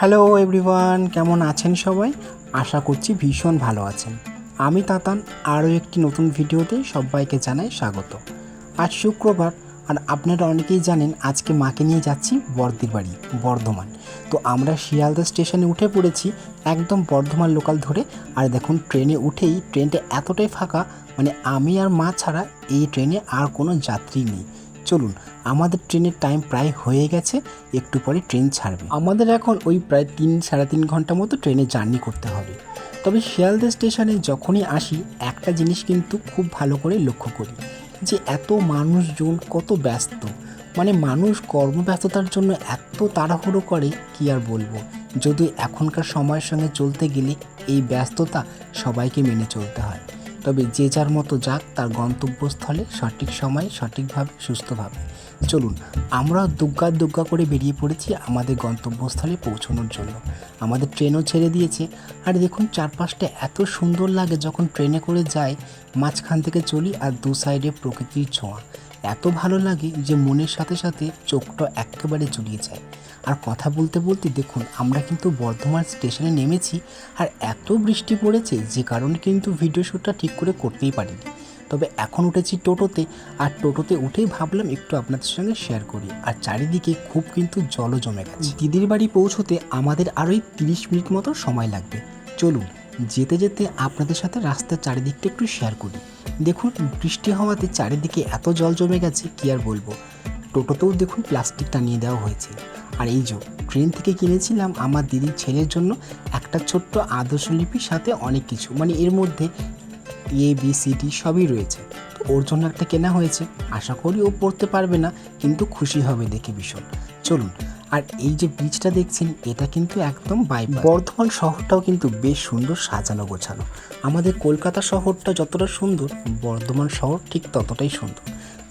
Hello everyone কেমন আছেন সবাই? আশা করছি ভীষণ ভালো আছেন। আমি তাতান, আরও একটি নতুন ভিডিওতে সবাইকে জানাই স্বাগত। আজ শুক্রবার, আর আপনারা অনেকেই জানেন, আজকে মাকে নিয়ে যাচ্ছি বর্দির বাড়ি, বর্ধমান। তো আমরা শিয়ালদা স্টেশনে উঠে পড়েছি একদম বর্ধমান লোকাল ধরে। আর দেখুন, ট্রেনে উঠেই ট্রেনটা এতটাই ফাঁকা মানে আমি আর মা ছাড়া এই ট্রেনে আর কোনো যাত্রী নেই। চলুন, আমাদের ট্রেনের টাইম প্রায় হয়ে গেছে, একটু পরে ট্রেন ছাড়বে। আমাদের এখন ওই প্রায় তিন, সাড়ে তিন ঘণ্টা মতো ট্রেনে জার্নি করতে হবে। তবে শিয়ালদা স্টেশনে যখনই আসি, একটা জিনিস কিন্তু খুব ভালো করে লক্ষ্য করি, যে এত মানুষজন কত ব্যস্ত। মানে মানুষ কর্মব্যস্ততার জন্য এত তাড়াহুড়ো করে, কি আর বলব? যদি এখনকার সময়ের সঙ্গে চলতে গেলে এই ব্যস্ততা সবাইকে মেনে চলতে হয়। তবে যে যার মতো যাক, তার গন্তব্যস্থলে সঠিক সময়ে, সঠিকভাবে, সুস্থভাবে। চলুন, আমরা দুগ্গা দুগ্গা করে বেরিয়ে পড়েছি আমাদের গন্তব্যস্থলে পৌঁছানোর জন্য। আমাদের ট্রেনও ছেড়ে দিয়েছে। আর দেখুন, চারপাশটা এত সুন্দর লাগে যখন ট্রেনে করে যাই, মাঝখান থেকে চলি আর দু সাইডে প্রকৃতির ছোঁয়া। এত ভালো লাগে যে মনের সাথে সাথে চোখটা একেবারে জুড়িয়ে যায়। আর কথা বলতে বলতে দেখুন, আমরা কিন্তু বর্ধমান স্টেশনে নেমেছি আর এত বৃষ্টি পড়েছে যে কারণে কিন্তু ভিডিও শ্যুটটা ঠিক করে করতেই পারিনি। তবে এখন উঠেছি টোটোতে আর টোটোতে উঠেই ভাবলাম একটু আপনাদের সঙ্গে শেয়ার করি। আর চারিদিকে খুব কিন্তু জলও জমে গেছে। দিদির বাড়ি পৌঁছতে আমাদের আরোই তিরিশ মিনিট মতো সময় লাগবে। চলুন। যেতে যেতে আপনাদের সাথে রাস্তার চারিদিকটা একটু শেয়ার করি। দেখুন, বৃষ্টি হওয়াতে চারিদিকে এত জল জমে গেছে, কি আর বলব? টোটোতেও দেখুন প্লাস্টিক টানিয়ে দেওয়া হয়েছে। আর এই যে ট্রেন থেকে কিনেছিলাম আমার দিদির ছেলের জন্য একটা ছোট্ট আদর্শলিপির সাথে অনেক কিছু। মানে এর মধ্যে এ বি সি ডি সবই রয়েছে। তো ওর জন্য একটা কেনা হয়েছে। আশা করি ও পড়তে পারবে না, কিন্তু খুশি হবে দেখে ভীষণ। চলুন আর এই যে ব্রিজটা দেখছেন, এটা কিন্তু একদম বাই বর্ধমান শহরটাও কিন্তু বেশ সুন্দর সাজানো গোছানো। আমাদের কলকাতা শহরটা যতটা সুন্দর, বর্ধমান শহর ঠিক ততটাই সুন্দর।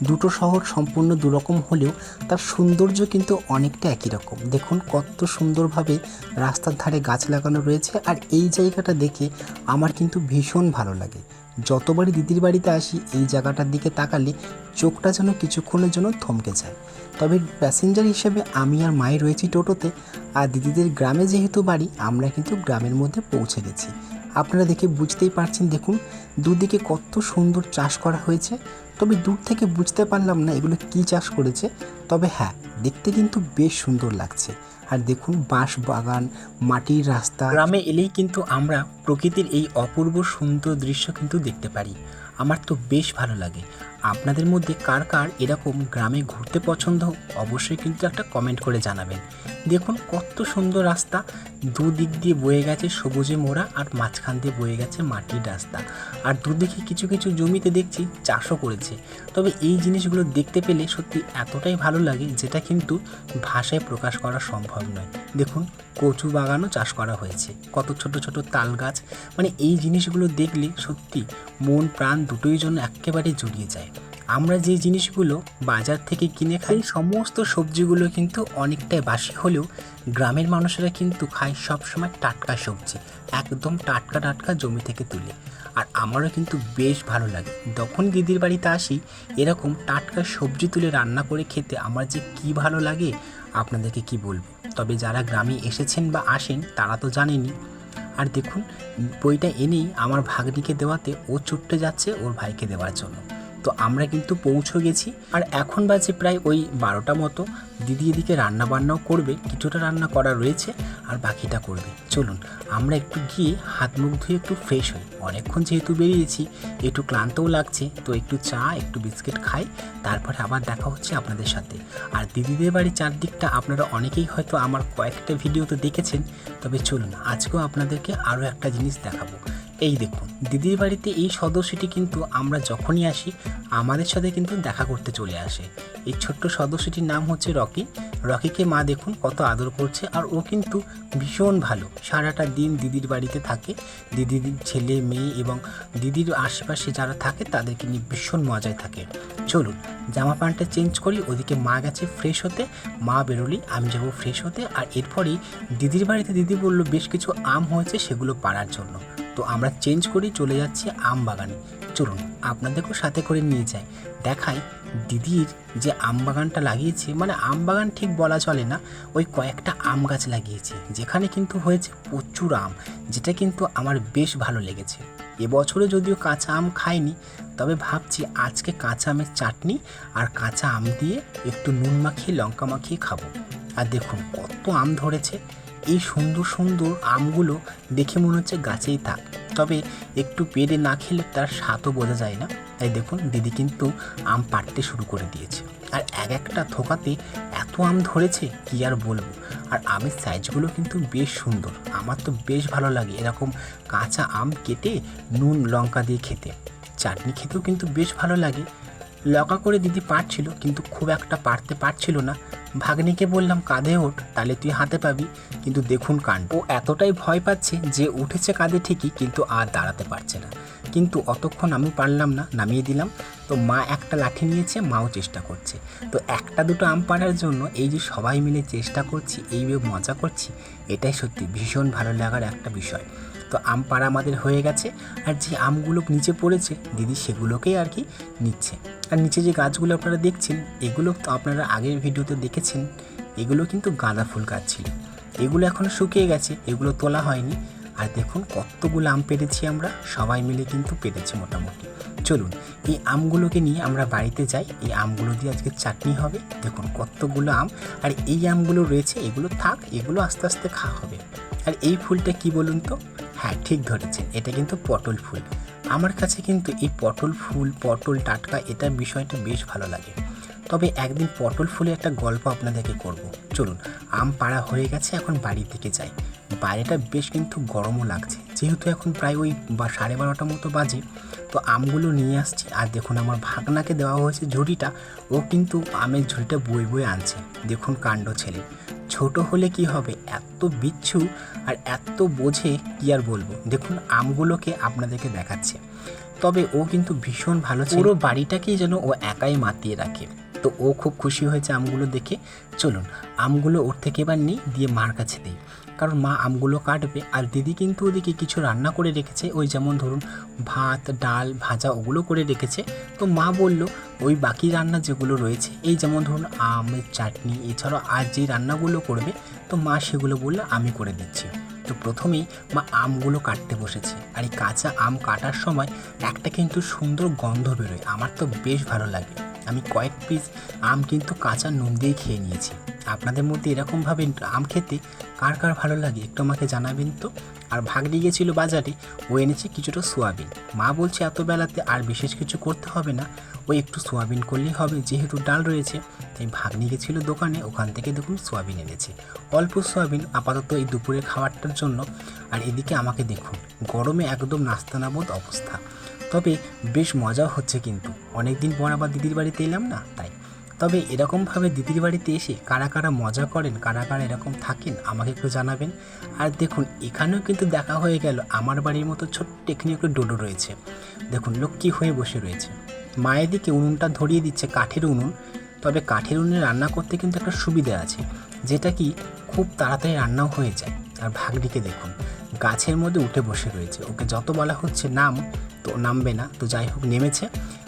দুটো শহর সম্পূর্ণ দুরকম হলেও তার সৌন্দর্য কিন্তু অনেকটা একই রকম। দেখুন, কত সুন্দরভাবে রাস্তার ধারে গাছ লাগানো রয়েছে আর এই জায়গাটা দেখে আমার কিন্তু ভীষণ ভালো লাগে। যতবারই দিদির বাড়িতে আসি, এই জায়গাটার দিকে তাকালে চোখটা যেন কিছুক্ষণের জন্য থমকে যায়। তবে প্যাসেঞ্জার হিসেবে আমি আর মায়ে রয়েছি টোটোতে, আর দিদিদের গ্রামে যেহেতু বাড়ি, আমরা কিন্তু গ্রামের মধ্যে পৌঁছে গেছি। আপনারা দেখে বুঝতেই পারছেন, দেখুন, দুদিকে কত সুন্দর চাষ করা হয়েছে। তবে দূর থেকে বুঝতে পারলাম না এগুলো কি চাষ করেছে। তবে হ্যাঁ দেখতে কিন্তু বেশ সুন্দর লাগছে। আর দেখুন বাঁশ বাগান মাটির রাস্তা। গ্রামে এলেই কিন্তু আমরা প্রকৃতির এই অপূর্ব সুন্দর দৃশ্য কিন্তু দেখতে পারি। আমার তো বেশ ভালো লাগে। আপনাদের মধ্যে কার কার এরকম গ্রামে ঘুরতে পছন্দ, অবশ্যই কিন্তু একটা কমেন্ট করে জানাবেন। দেখুন কত সুন্দর রাস্তা। দুদিক দিয়ে বয়ে গেছে সবুজে মোড়া আর মাঝখান দিয়ে বয়ে গেছে মাটির রাস্তা। আর দুদিকে কিছু কিছু জমিতে দেখছি চাষও করেছে। তবে এই জিনিসগুলো দেখতে পেলে সত্যি এতটাই ভালো লাগে যেটা কিন্তু ভাষায় প্রকাশ করা সম্ভব নয়। দেখুন কচু বাগানও চাষ করা হয়েছে। কত ছোট ছোট তাল গাছ মানে এই জিনিসগুলো দেখলে সত্যি মন, প্রাণ দুটোই জন্য একেবারে জুড়িয়ে যায়। আমরা যে জিনিসগুলো বাজার থেকে কিনে খাই, সমস্ত সবজিগুলো কিন্তু অনেকটাই বাসি হলেও গ্রামের মানুষেরা কিন্তু খায় সবসময় টাটকা সবজি, একদম টাটকা টাটকা জমি থেকে তুলে। আর আমারও কিন্তু বেশ ভালো লাগে। যখন দিদির বাড়িতে আসি, এরকম টাটকা সবজি তুলে রান্না করে খেতে আমার যে কি ভালো লাগে, আপনাদেরকে কি বলব? তবে যারা গ্রামে এসেছেন বা আসেন, তারা তো জানেনই আর দেখুন বইটা এনেই আমার ভাগ্নিকে দেওয়াতে ও ছুটতে যাচ্ছে ওর ভাইকে দেওয়ার জন্য। তো আমরা কিন্তু পৌঁছে গেছি। আর এখন বাজে প্রায় ওই বারোটা মতো। দিদি এদিকে রান্না বান্নাও করবে, কিছুটা রান্না করা রয়েছে, আর বাকিটা করবে। চলুন, আমরা একটু গিয়ে হাত মুখ ধুয়ে একটু ফ্রেশ হই। অনেকক্ষণ যেহেতু বেরিয়েছি, একটু ক্লান্তও লাগছে, তো একটু চা, একটু বিস্কিট খাই, তারপরে আবার দেখা হচ্ছে আপনাদের সাথে। আর দিদিদের বাড়ির চারদিকটা আপনারা অনেকেই হয়তো আমার কয়েকটা ভিডিওতে দেখেছেন, তবে চলুন, আজকেও আপনাদেরকে আরও একটা জিনিস দেখাবো। এই দেখুন, দিদির বাড়িতে এই সদস্যটি কিন্তু আমরা যখনই আসি, আমাদের সাথে কিন্তু দেখা করতে চলে আসে। এই ছোট্ট সদস্যটির নাম হচ্ছে রকি। রকিকে মা দেখুন কত আদর করছে আর ও কিন্তু ভীষণ ভালো। সারাটা দিন দিদির বাড়িতে থাকে। দিদির ছেলে, মেয়ে এবং দিদির আশেপাশে যারা থাকে, তাদেরকে নিয়ে ভীষণ মজায় থাকে। চলুন, জামা প্যান্টটা চেঞ্জ করি, ওদিকে মা গেছে ফ্রেশ হতে, মা বেরোলি, আমি যাব ফ্রেশ হতে। আর এরপরেই দিদির বাড়িতে দিদি বলল, বেশ কিছু আম হয়েছে, সেগুলো পাড়ার জন্য। তো আমরা চেঞ্জ করি চলে যাচ্ছি আম বাগানে। চলুন, আপনাদেরকেও সাথে করে নিয়ে যাই। দেখাই দিদির যে আম বাগানটা লাগিয়েছে মানে আম বাগান ঠিক বলা চলে না, ওই কয়েকটা আম গাছ লাগিয়েছে, যেখানে কিন্তু হয়েছে প্রচুর আম, যেটা কিন্তু আমার বেশ ভালো লেগেছে। এবছরে যদিও কাঁচা আম খাইনি, তবে ভাবছি আজকে কাঁচা আমের চাটনি আর কাঁচা আম দিয়ে একটু নুন মাখিয়ে, লঙ্কা মাখিয়ে খাব। আর দেখুন, কত আম ধরেছে। এই সুন্দর সুন্দর আমগুলো দেখে মনে হচ্ছে গাছেই থাক। তবে একটু পেরে না খেলে তার স্বাদও বোঝা যায় না। তাই দেখুন, দিদি কিন্তু আম পাড়তে শুরু করে দিয়েছে। আর এক একটা থোকাতে এত আম ধরেছে, কি আর বলব? আর আমের সাইজগুলো কিন্তু বেশ সুন্দর। আমার তো বেশ ভালো লাগে এরকম কাঁচা আম কেটে নুন, লঙ্কা দিয়ে খেতে। চাটনি খেতেও কিন্তু বেশ ভালো লাগে। লকা করে দিদি পারছিল কিন্তু খুব একটা পারতে পারছিল না। ভাগ্নিকে বললাম, কাঁধে ওঠ, তাহলে তুই হাতে পাবি। কিন্তু দেখুন কাণ্ড, ও এতটাই ভয় পাচ্ছে যে উঠেছে কাঁধে ঠিকই, কিন্তু আর দাঁড়াতে পারছে না। কিন্তু অতক্ষণ আমি পারলাম না, নামিয়ে দিলাম। তো মা একটা লাঠি নিয়েছে, মাও চেষ্টা করছে। তো একটা দুটো আম পাড়ার জন্য এই যে সবাই মিলে চেষ্টা করছি এইভাবে মজা করছি, এটাই সত্যি ভীষণ ভালো লাগার একটা বিষয়। তো আম পাড়া আমাদের হয়ে গেছে। আর যে আমগুলো নিচে পড়েছে, দিদি সেগুলোকেই আর কি নিচ্ছে। আর নিচে যে গাছগুলো আপনারা দেখছেন, এগুলো তো আপনারা আগের ভিডিওতে দেখেছেন। এগুলো কিন্তু গাঁদা ফুল গাছ ছিল। এগুলো এখন শুকিয়ে গেছে, এগুলো তোলা হয়নি। আর দেখুন কতগুলো আম পেরেছি আমরা, সবাই মিলে কিন্তু পেরেছি মোটামুটি। চলুন, এই আমগুলোকে নিয়ে আমরা বাড়িতে যাই। এই আমগুলো দিয়ে আজকে চাটনি হবে। দেখুন কতগুলো আম। আর এই আমগুলো রয়েছে, এগুলো থাক, এগুলো আস্তে আস্তে খাওয়া হবে। আর এই ফুলটা কি বলুন তো? হ্যাঁ ঠিক ধরেছেন, এটা কিন্তু পটল ফুল। আমার কাছে কিন্তু এই পটল ফুল, পটল টাটকা এটা বিষয়টা বেশ ভালো লাগে। তবে একদিন পটল ফুলে একটা গল্প আপনাদেরকে করব। চলুন, আম পাড়া হয়ে গেছে, এখন বাড়ি থেকে যাই। বাইরেটা বেশ কিন্তু গরমও লাগছে। যেহেতু এখন প্রায় ওই বা সাড়ে বারোটা মতো বাজে, তো আমগুলো নিয়ে আসছি। আর দেখুন আমার ভাগনাকে দেওয়া হয়েছে ঝুড়িটা, ও কিন্তু আমের ঝুড়িটা বই বই আনছে। দেখুন কাণ্ড ছেলে। ছোট হলে কি হবে? এত বিচ্ছু আর এত বোঝে কি আর বলব? দেখুন আমগুলোকে আপনাদেরকে দেখাচ্ছে। তবে ও কিন্তু ভীষণ ভালো। পুরো বাড়িটাকেই যেন ও একাই মাতিয়ে রাখে। তো ও খুব খুশি হয়েছে আমগুলো দেখে। চলুন, আমগুলো ওর থেকে এবার নিই, দিয়ে মার কাছে দিই। কারণ মা আমগুলো কাটবে, আর দিদি কিন্তু ওদিকে কিছু রান্না করে রেখেছে। ওই যেমন ধরুন, ভাত, ডাল, ভাজা ওগুলো করে রেখেছে। তো মা বলল, ওই বাকি রান্না যেগুলো রয়েছে, এই যেমন ধরুন আমের চাটনি, এছাড়াও আর যে রান্নাগুলো করবে, তো মা সেগুলো বলল, আমি করে দিচ্ছি। তো প্রথমেই মা আমগুলো কাটতে বসেছে। আর এই কাঁচা আম কাটার সময় একটা কিন্তু সুন্দর গন্ধ বেরোয়। আমার তো বেশ ভালো লাগে। আমি কয়েক পিস আম কিন্তু কাঁচা নুন দিয়ে খেয়ে নিয়েছি। আপনাদের মধ্যে এরকমভাবে আম খেতে কার কার ভালো লাগে একটু আমাকে জানাবেন তো? আর ভাগনি গিয়েছিল বাজারে, ও এনেছে কিছুটা সোয়াবিন। মা বলছে, এত বেলাতে আর বিশেষ কিছু করতে হবে না। ওই একটু সোয়াবিন করলেই হবে, যেহেতু ডাল রয়েছে। তাই ভাগ্নি গেছিল দোকানে, ওখান থেকে দেখুন সোয়াবিন এনেছে। অল্প সোয়াবিন, আপাতত এই দুপুরের খাবারটার জন্য। আর এদিকে আমাকে দেখুন, গরমে একদম নাস্তানাবোধ অবস্থা। তবে বেশ মজাও হচ্ছে কিন্তু। অনেক দিন পর আবার দিদির বাড়িতে এলাম না, তাই। তবে এরকমভাবে দিদির বাড়িতে এসে কারা কারা মজা করেন, কারা কারা এরকম থাকেন, আমাকে একটু জানাবেন। আর দেখুন, এখানেও কিন্তু দেখা হয়ে গেল, আমার বাড়ির মতো ছোট্ট এখানে একটু ডোডো রয়েছে। দেখুন, লক্ষ্মী হয়ে বসে রয়েছে। মায়ের দিকে উনুনটা ধরিয়ে দিচ্ছে কাঠের উনুন, তবে কাঠের উনুনে রান্না করতে কিন্তু একটা সুবিধা আছে, যেটা কি খুব তাড়াতাড়ি রান্নাও হয়ে যায়। আর ভাগটিকে দেখুন, গাছের মধ্যে উঠে বসে রয়েছে। ওকে যত বলা হচ্ছে নাম তো নামবে না। তো যাই হোক, নেমেছে।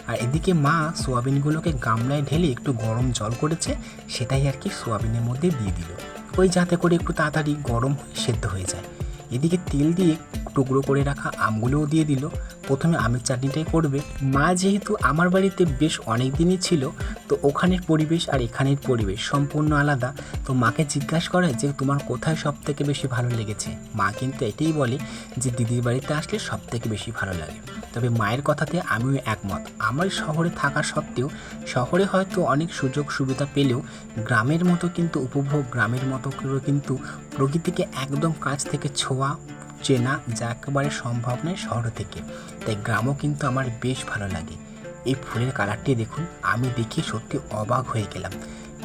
আর এদিকে মা সোয়াবিনগুলোকে গামলায় ঢেলে একটু গরম জল করেছে, সেটাই আর কি সোয়াবিনের মধ্যে দিয়ে দিল। ওই যাতে করে একটু তাড়াতাড়ি গরম সেদ্ধ হয়ে যায়। এদিকে তেল দিয়ে টুকরো করে রাখা আমগুলোও দিয়ে দিল। প্রথমে আমের চাটনিটাই করবে। মা যেহেতু আমার বাড়িতে বেশ অনেক দিনই ছিল, তো ওখানের পরিবেশ আর এখানের পরিবেশ সম্পূর্ণ আলাদা। তো মাকে জিজ্ঞাসা করে যে, তোমার কোথায় সব থেকে বেশি ভালো লেগেছে? মা কিন্তু এটাই বলে যে, দিদির বাড়িতে আসলে সব থেকে বেশি ভালো লাগে। তবে মায়ের কথাতে আমিও একমত। আমার শহরে থাকা সত্ত্বেও শহরে হয়তো অনেক সুযোগ সুবিধা পেলেও গ্রামের মতো কিন্তু, উপভোগ গ্রামের মতো কিন্তু প্রকৃতিকে একদম কাছ থেকে ছোঁয়া চেনা যা একেবারে সম্ভব নয় শহর থেকে। তাই গ্রামও কিন্তু আমার বেশ ভালো লাগে। এই ফুলের কালারটি দেখুন, আমি দেখে সত্যি অবাক হয়ে গেলাম।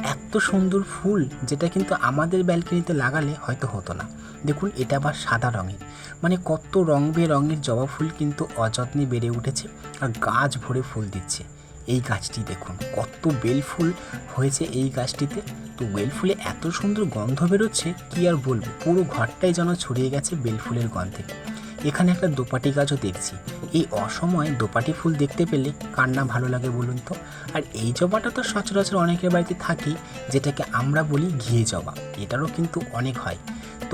এত সুন্দর ফুল যেটা কিন্তু আমাদের ব্যালকনিতে লাগালে হয়তো হতো না। দেখুন, এটা আবার সাদা রঙের। মানে কত রং বেরঙের জবা ফুল কিন্তু অযত্নে বেড়ে উঠেছে আর গাছ ভরে ফুল দিচ্ছে। এই গাছটি দেখুন, কত বেলফুল হয়েছে এই গাছটিতে। তো বেলফুলে এত সুন্দর গন্ধ বেরোচ্ছে, কি আর বলব? পুরো ঘরটাই যেন ছড়িয়ে গেছে বেল ফুলের গন্ধে। এখানে একটা দোপাটি গাছও দেখছি। এই অসময়ে দোপাটি ফুল দেখতে পেলে কার না ভালো লাগে বলুন তো? আর এই জবাটা তো সচরাচর অনেকের বাড়িতে থাকেই, যেটাকে আমরা বলি ঘিয়ে জবা। এটারও কিন্তু অনেক হয়।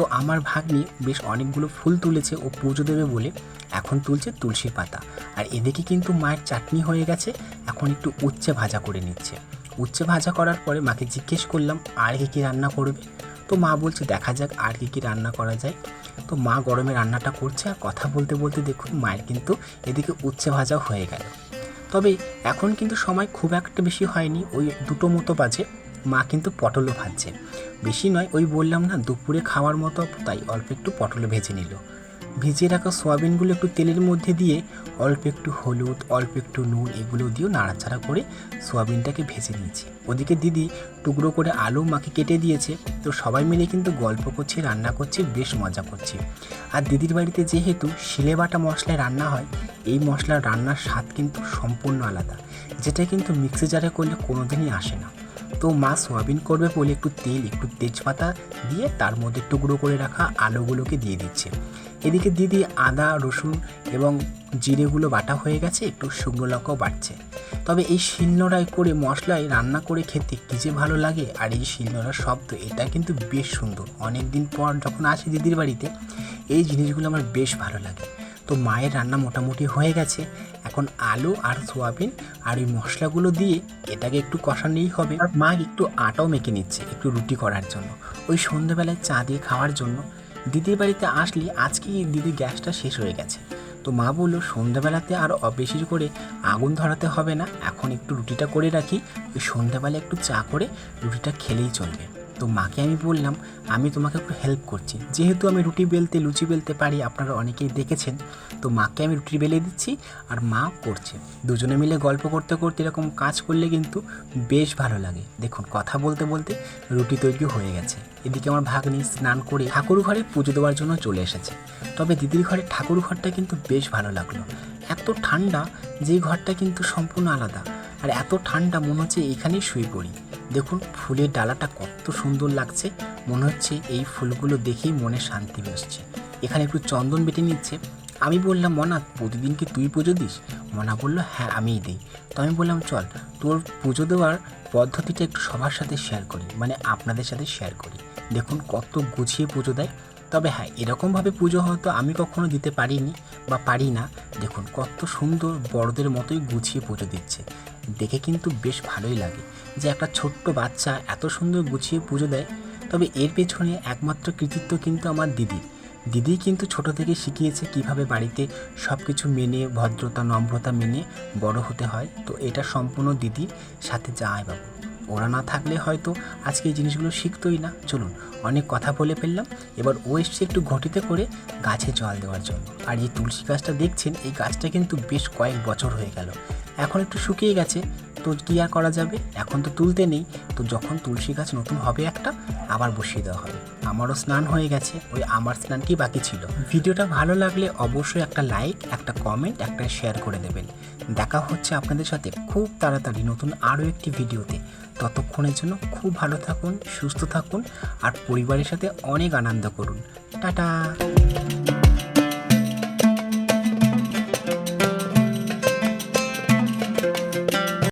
তো আমার ভাগ্নি বেশ অনেকগুলো ফুল তুলেছে ও পুজো দেবে বলে এখন তুলছে তুলসী পাতা। আর এদিকে কিন্তু মায়ের চাটনি হয়ে গেছে, এখন একটু উচ্ছে ভাজা করে নিচ্ছে। উচ্ছে ভাজা করার পরে মাকে জিজ্ঞেস করলাম, আর কি কী রান্না করবে? তো মা বলছে, দেখা যাক আর কি কী রান্না করা যায়। তো মা গরমে রান্নাটা করছে আর কথা বলতে বলতে দেখুন মায়ের কিন্তু এদিকে উচ্ছে ভাজাও হয়ে গেল। তবে এখন কিন্তু সময় খুব একটা বেশি হয়নি, ওই দুটো মতো বাজে। মা কিন্তু পটলও ভাজছে বেশি নয়, ওই বললাম না, দুপুরে খাওয়ার মতো, তাই অল্প একটু পটল ভেজে নিল। ভিজিয়ে রাখা সোয়াবিনগুলো একটু তেলের মধ্যে দিয়ে, অল্প একটু হলুদ, অল্প একটু নুন, এগুলো দিয়েও নাড়াচাড়া করে সোয়াবিনটাকে ভেজে নিয়েছি। ওদিকে দিদি টুকরো করে আলু মাকে কেটে দিয়েছে, তো সবাই মিলে কিন্তু গল্প করছি, রান্না করছি, বেশ মজা করছি। আর দিদির বাড়িতে যেহেতু শিলে বাটা মশলায় রান্না হয়, এই মশলার রান্নার স্বাদ কিন্তু সম্পূর্ণ আলাদা, যেটা কিন্তু মিক্সি জারে করলে কোনোদিনই আসে না। তো মা সোয়াবিন করবে বলে একটু তেল, একটু তেজপাতা দিয়ে তার মধ্যে টুকরো করে রাখা আলুগুলোকে দিয়ে দিচ্ছে। এদিকে দিদি আদা, রসুন এবং জিরেগুলো বাটা হয়ে গেছে, একটু শুকনো লঙ্কাও বাটছে তবে এই শিলনোড়ায় করে মশলায় রান্না করে খেতে কী যে ভালো লাগে আর এই শিলনোড়ার শব্দ, এটা কিন্তু বেশ সুন্দর। অনেক দিন পর যখন আসি দিদির বাড়িতে, এই জিনিসগুলো আমার বেশ ভালো লাগে। তো মায়ের রান্না মোটামুটি হয়ে গেছে। এখন আলু আর সোয়াবিন আর ওই মশলাগুলো দিয়ে এটাকে একটু কষানোই হবে। আর মা একটু আটাও মেখে নিচ্ছে একটু রুটি করার জন্য। ওই সন্ধ্যেবেলায় চা দিয়ে খাওয়ার জন্য দিদির বাড়িতে আসলে আজকে দিদির গ্যাসটা শেষ হয়ে গেছে। তো মা বলল সন্ধ্যাবেলাতে আর বেশি করে আগুন ধরাতে হবে না। এখন একটু রুটিটা করে রাখি। ওই সন্ধ্যাবেলা একটু চা করে রুটিটা খেলেই চলবে। তো মাকে আমি বললাম, আমি তোমাকে একটু হেল্প করছি। যেহেতু আমি রুটি বেলতে, লুচি বেলতে পারি, আপনারা অনেকেই দেখেছেন, তো মাকে আমি রুটি বেলে দিচ্ছি আর মা করছে। দুজনে মিলে গল্প করতে করতে এরকম কাজ করলে কিন্তু বেশ ভালো লাগে। দেখুন, কথা বলতে বলতে রুটি তৈরি হয়ে গেছে। এদিকে আমার ভাগ্নি স্নান করে ঠাকুর ঘরে পুজো দেওয়ার জন্য চলে এসেছে। তবে দিদির ঘরে ঠাকুর ঘরটা কিন্তু বেশ ভালো লাগল। এত ঠান্ডা যে ঘরটা কিন্তু সম্পূর্ণ আলাদা। আর এত ঠান্ডা মনে হচ্ছে এখানেই শুয়ে পড়ি। দেখুন, ফুলের ডালাটা কত সুন্দর লাগছে। মনে হচ্ছে এই ফুলগুলো দেখেই মনে শান্তি বসছে এখানে একটু চন্দন বেটে নিচ্ছে। আমি বললাম, মনা, প্রতিদিন কি তুই পুজো দিস? মনা বলল হ্যাঁ আমিই দিই। তো আমি বললাম, চল, তোর পুজো দেওয়ার পদ্ধতিটা একটু সবার সাথে শেয়ার করি মানে আপনাদের সাথে শেয়ার করি। দেখুন, কত গুছিয়ে পুজো দেয়। তবে হ্যাঁ এরকমভাবে পুজো হয়তো আমি কখনো দিতে পারিনি বা পারি না দেখুন, কত সুন্দর বড়দের মতোই গুছিয়ে পুজো দিচ্ছে। দেখে কিন্তু বেশ ভালোই লাগে যে একটা ছোট্ট বাচ্চা এত সুন্দর গুছিয়ে পুজো দেয়। তবে এর পেছনে একমাত্র কৃতিত্ব কিন্তু আমার দিদির দিদি কিন্তু ছোট থেকে শিখিয়েছে কীভাবে বাড়িতে সব কিছু মেনে, ভদ্রতা, নম্রতা মেনে বড় হতে হয়। তো এটা সম্পূর্ণ দিদি, সাথে যায় বাবু ওরা না থাকলে হয়তো আজকে এই জিনিসগুলো শিখতোই না। চলুন, অনেক কথা বলে ফেললাম। এবার ও এসছে একটু ঘটিতে করে গাছে জল দেওয়ার জন্য। আর এই তুলসী গাছটা দেখছেন, এই গাছটা কিন্তু বেশ কয়েক বছর হয়ে গেল। এখন একটু শুকিয়ে গেছে। তো কী আর করা যাবে? এখন তো তুলতে নেই। তো যখন তুলসী গাছ নতুন হবে একটা, আবার বসিয়ে দেওয়া হবে। আমারও স্নান হয়ে গেছে। ওই আমার স্নান কি বাকি ছিল। ভিডিওটা ভালো লাগলে অবশ্যই একটা লাইক, একটা কমেন্ট, একটা শেয়ার করে দেবেন। দেখা হচ্ছে আপনাদের সাথে খুব তাড়াতাড়ি নতুন আরও একটি ভিডিওতে। ততক্ষণের জন্য খুব ভালো থাকুন সুস্থ থাকুন আর পরিবারের সাথে অনেক আনন্দ করুন। টাটা!